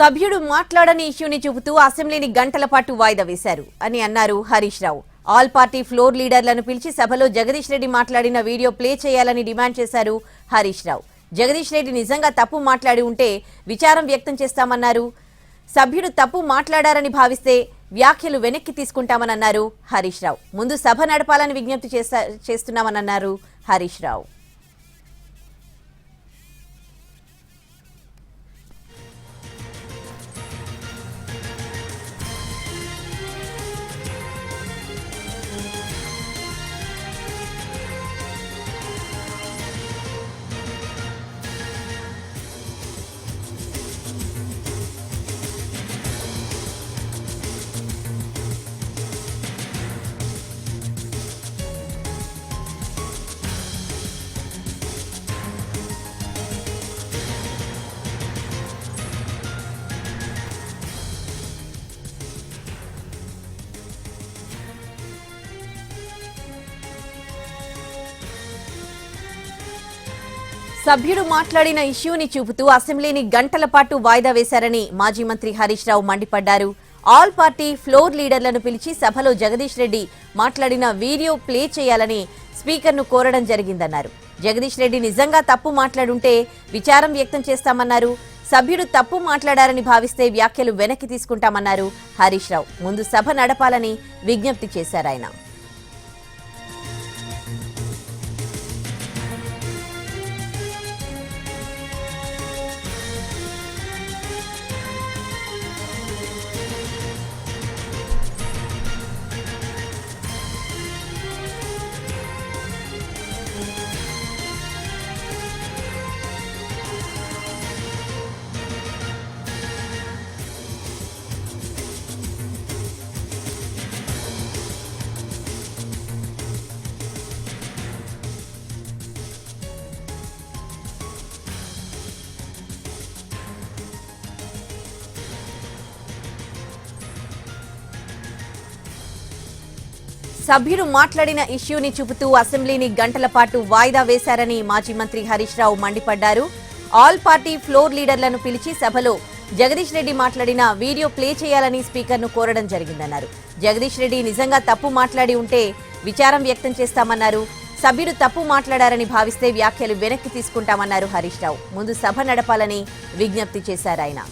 సభ్యుడు మాట్లాడని ఇష్యూని చూపుతూ అసెంబ్లీని గంటల పాటు వాయిదా వేశారు అని అన్నారు Harish Rao. All party floor లీడర్లను పిలిచి సభలో జగదీష్ రెడ్డి మాట్లాడిన వీడియో ప్లే చేయాలని డిమాండ్ చేశారు హరీష్ రావు. జగదీష్ రెడ్డి నిజంగా తప్పు మాట్లాడి ఉంటే విచారం వ్యక్తం చేస్తామన్నారు. సభ్యుడు తప్పు మాట్లాడారని భావిస్తే వ్యాఖ్యలు వెనక్కి తీసుకుంటామని అన్నారు హరీష్ రావు. ముందు సభ నడపాలని విజ్ఞప్తి చేస్తా- చేస్తున్నామని అన్నారు హరీష్ రావు. సభ్యుడు మాట్లాడిన ఇష్యూని చూపుతూ అసెంబ్లీని గంటల పాటు వాయిదా వేశారని మాజీ మంత్రి హరీష్ రావు మండిపడ్డారు. ఆల్ పార్టీ ఫ్లోర్ లీడర్లను పిలిచి సభలో జగదీష్ రెడ్డి మాట్లాడిన వీడియో ప్లే చేయాలని స్పీకర్ను కోరడం జరిగిందన్నారు. జగదీష్ రెడ్డి నిజంగా తప్పు మాట్లాడుంటే విచారం వ్యక్తం చేస్తామన్నారు. సభ్యుడు తప్పు మాట్లాడారని భావిస్తే వ్యాఖ్యలు వెనక్కి తీసుకుంటామన్నారు హరీష్ రావు. ముందు సభ నడపాలని విజ్ఞప్తి చేశారు ఆయన. సభ్యులు మాట్లాడిన ఇష్యూని చూపుతూ అసెంబ్లీని గంటల పాటు వాయిదా వేశారని మాజీ మంత్రి హరీష్ రావు మండిపడ్డారు. ఆల్ పార్టీ ఫ్లోర్ లీడర్లను పిలిచి సభలో జగదీష్ రెడ్డి మాట్లాడిన వీడియో ప్లే చేయాలని స్పీకర్ను కోరడం జరిగిందన్నారు. జగదీష్ రెడ్డి నిజంగా తప్పు మాట్లాడి ఉంటే విచారం వ్యక్తం చేస్తామన్నారు. సభ్యులు తప్పు మాట్లాడారని భావిస్తే వ్యాఖ్యలు వెనక్కి తీసుకుంటామన్నారు హరీష్ రావు. ముందు సభ నడపాలని విజ్ఞప్తి చేశారు ఆయన.